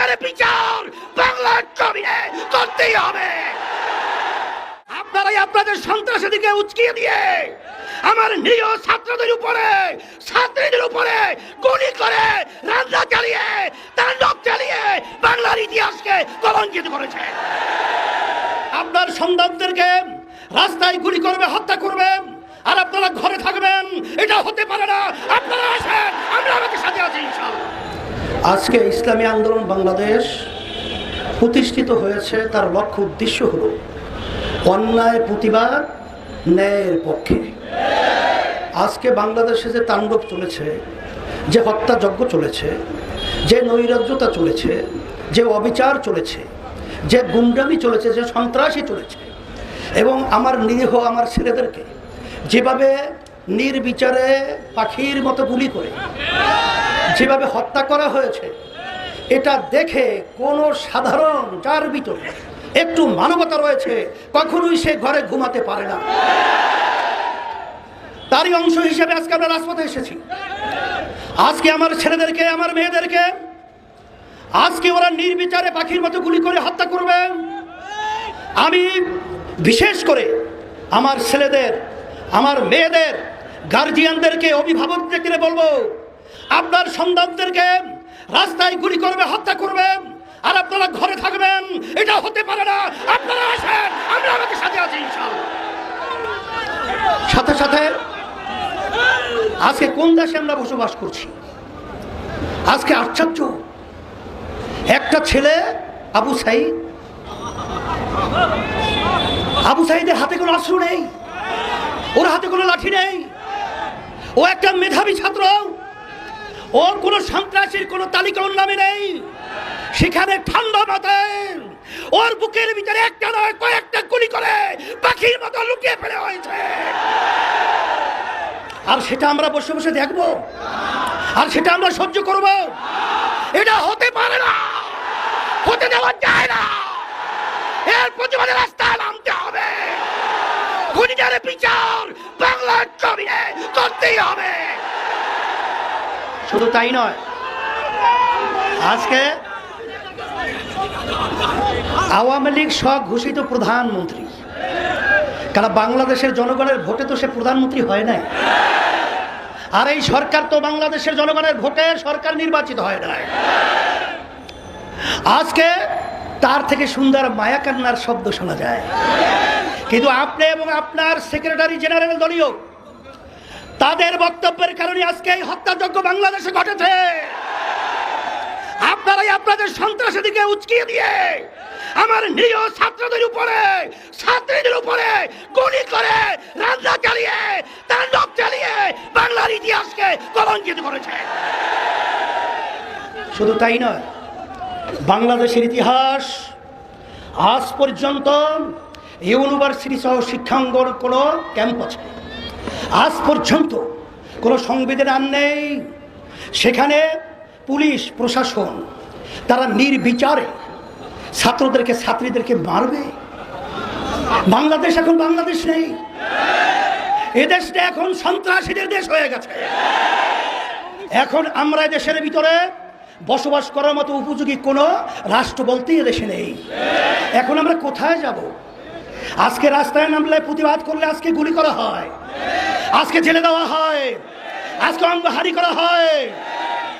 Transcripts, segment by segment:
খুনিটারে বিচার! বাংলার জমিনে করতেই হবে! আপনারাই আপনাদের সন্ত্রাসীদেরকে উচকিয়ে দিয়ে আমার নিরীহ ছাত্রদের উপরে, ছাত্রীদের উপরে গুলি করে রান্না চালিয়ে, তাণ্ডব চালিয়ে বাংলার ইতিহাসকে কলঙ্কিত করেছে। আপনার সন্তানদেরকে রাস্তায় গুলি করবে, হত্যা করবে, আর আপনারা ঘরে থাকবেন এটা হতে পারে না আপনারা আসেন আমরা আমাদের সাথে আছি ইনশাআল্লাহ আজকে ইসলামী আন্দোলন বাংলাদেশ প্রতিষ্ঠিত হয়েছে, তার লক্ষ্য উদ্দেশ্য হল অন্যায়, প্রতিবাদ, ন্যায়ের পক্ষে। আজকে বাংলাদেশে যে তাণ্ডব চলেছে, যে হত্যাযজ্ঞ চলেছে, যে নৈরাজ্যতা চলেছে, যে অবিচার চলেছে, যে গুন্ডামি চলেছে, যে সন্ত্রাসী চলেছে, এবং আমার নিরীহ, আমার ছেলেদেরকে যেভাবে নির্বিচারে পাখির মতো গুলি করে যেভাবে হত্যা করা হয়েছে, এটা দেখে কোনো সাধারণ যার ভিতরে একটু মানবতা রয়েছে, কখনোই সে ঘরে ঘুমাতে পারে না। তারই অংশ হিসেবে আজকে আমরা রাজপথে এসেছি। আজকে আমার ছেলেদেরকে, আমার মেয়েদেরকে, আজকে ওরা নির্বিচারে পাখির মতো গুলি করে হত্যা করবে। আমি বিশেষ করে আমার ছেলেদের, আমার মেয়েদের গার্জিয়ানদেরকে অভিভাবকদেরকে বলব আপনার সন্তানদেরকে রাস্তায় গুলি করবে, হত্যা করবে, আর আপনারা ঘরে থাকবেন, এটা হতে পারে না। আপনারা আসেন, আমরা আমাদের সাথে আছি সাথে সাথে, আজকে কোন দেশে আমরা বসবাস করছি? আজকে আশ্চর্য। একটা ছেলে, আবু সাইদ। আবু সাইদের হাতে কোনো অস্ত্র নেই। ওর হাতে কোনো লাঠি নেই। ও একটা মেধাবী ছাত্র। ওর কোনো সন্ত্রাসীর কোনো তালিকা ওর নামে নেই। সেখানে ঠান্ডা মাথায় ওর বুকের ভিতরে একটা নয় কয়েকটা গুলি করে পাখির মতো লুকিয়ে ফেলে হয়েছে আর সেটা আমরা বসে বসে দেখব। আর সেটা আমরা সহ্য করব। এটা হতে পারে না। হতে দেওয়া যায় না। এর প্রতিবাদে রাস্তায় নামতে হবে। খুনিটারে বিচার বাংলার জমিনে করতেই হবে। শুধু তাই নয়। আজকে আওয়ামী লীগ স্বঘোষিত প্রধানমন্ত্রী। কারণ বাংলাদেশের জনগণের ভোটে তো সে প্রধানমন্ত্রী হয় নাই। আর এই সরকার তো বাংলাদেশের জনগণের ভোটে সরকার নির্বাচিত হয় নাই। আজকে তার থেকে সুন্দর মায়াকান্নার শব্দ শোনা যায়। কিন্তু আপনি এবং আপনার সেক্রেটারি জেনারেল দলীয় তাদের বক্তব্যের কারণে আজকে এই হত্যাযজ্ঞ বাংলাদেশে ঘটেছে। আপনারাই আপনাদের সন্ত্রাসীদেরকে উচকিয়ে দিয়ে আমার নিজ ছাত্রদের উপরে, ছাত্রীদের উপরে গুলি করে রান্না চালিয়ে, তাণ্ডব চালিয়ে বাংলার ইতিহাসকে কলঙ্কিত করেছে। শুধু তাই নয়, বাংলাদেশের ইতিহাস আজ পর্যন্ত ইউনিভার্সিটি সহ শিক্ষাঙ্গন কোনো ক্যাম্প আছে আজ পর্যন্ত কোনো সংবিধান নেই। সেখানে পুলিশ, প্রশাসন তারা নির্বিচারে ছাত্রদেরকে, ছাত্রীদেরকে মারবে। বাংলাদেশ এখন বাংলাদেশ নেই। এদেশটা এখন সন্ত্রাসীদের দেশ হয়ে গেছে। এখন আমরা দেশের ভিতরে বসবাস করার মতো উপযোগী কোনো রাষ্ট্র বলতেই এদেশে নেই। এখন আমরা কোথায় যাব? আজকে রাস্তায় নামলে প্রতিবাদ করলে আজকে গুলি করা হয়। আজকে জেলে দেওয়া হয়। আজকে অঙ্গহারি করা হয়।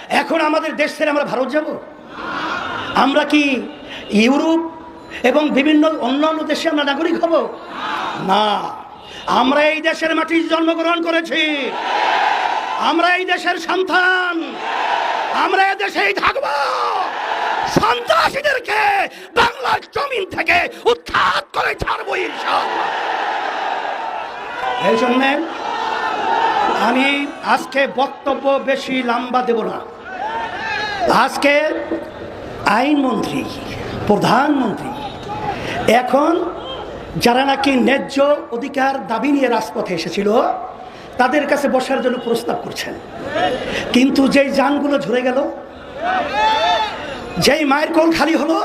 এখন আমাদের দেশ ছেড়ে আমরা ভারত যাব? আমরা কি ইউরোপ এবং বিভিন্ন অন্যান্য দেশে আমরা নাগরিক হব? না। আমরা এই দেশের মাটির জন্মগ্রহণ করেছি। আমরা এই দেশের সন্তান। আমরা এ দেশেই থাকব। সন্ত্রাসীদেরকে বাংলার জমিন থেকে উৎখাত করে ছাড়বো এই জন্যে আমি আজকে বক্তব্য বেশি লম্বা দেব না। আজকে আইনমন্ত্রী, প্রধানমন্ত্রী, এখন যারা নাকি ন্যায্য অধিকার দাবি নিয়ে রাজপথে এসেছিল, তাদের কাছে বসার জন্য প্রস্তাব করছেন। কিন্তু যেই যানগুলো ঝরে গেল, যেই মায়ের কোল খালি হলো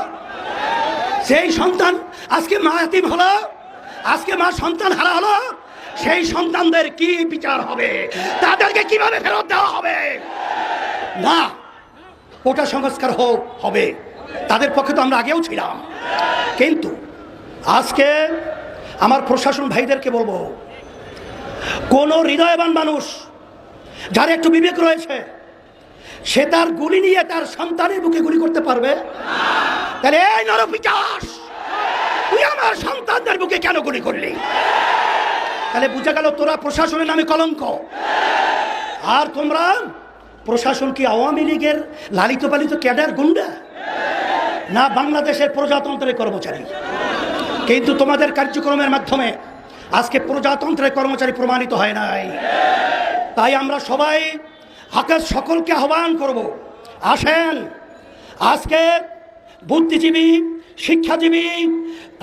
সেই সন্তান আজকে মা এতিম হলো, আজকে মা সন্তান হারা হলো সেই সন্তানদের কি বিচার হবে? তাদেরকে কীভাবে ফেরত দেওয়া হবে? না, ওটা সংস্কার হোক, হবে। তাদের পক্ষে তো আমরা আগেও ছিলাম। কিন্তু আজকে আমার প্রশাসন ভাইদেরকে বলব, কোন হৃদয়বান মানুষ যার একটু বিবেক রয়েছে, সে তার গুলি নিয়ে তার সন্তানের বুকে গুলি করতে পারবে? তাহলে এই নরপিচাস, তুই আমার সন্তানদের বুকে কেন গুলি করলি? তাহলে বুঝা গেল তোরা প্রশাসনের নামে কলঙ্ক। আর তোমরা প্রশাসন কি আওয়ামী লীগের লালিত পালিত ক্যাডার গুন্ডা? না বাংলাদেশের প্রজাতন্ত্রের কর্মচারী। কিন্তু তোমাদের কার্যক্রমের মাধ্যমে আজকে প্রজাতন্ত্রের কর্মচারী প্রমাণিত হয় নাই। তাই আমরা সবাই আকাশ সকলকে আহ্বান করব। আসেন আজকে বুদ্ধিজীবী শিক্ষাজীবী,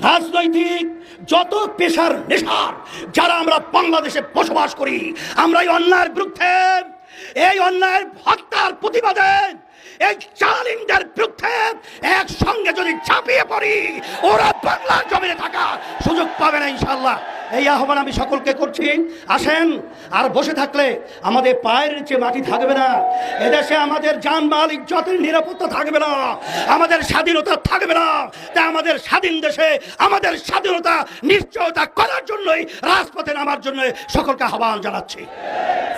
রাজনৈতিক, যত পেশার নেশার যারা আমরা বাংলাদেশে বসবাস করি, আমরা এই অন্যায়ের বিরুদ্ধে, এই অন্যায়ের হত্যার প্রতিবাদে, এই চালিমদের বিরুদ্ধে একসঙ্গে যদি ঝাঁপিয়ে পড়ি, ওরা বাংলার জমিনে থাকা সুযোগ পাবে না ইনশাল্লাহ এই আহ্বান আমি সকলকে করছি। আসেন আর বসে থাকলে আমাদের পায়ের নিচে মাটি থাকবে না। এদেশে আমাদের জানমাল ইজ্জতের নিরাপত্তা থাকবে না। আমাদের স্বাধীনতা থাকবে না। তাই আমাদের স্বাধীন দেশে আমাদের স্বাধীনতা নিশ্চয়তা করার জন্যই, রাজপথে নামার জন্য সকলকে আহ্বান জানাচ্ছি।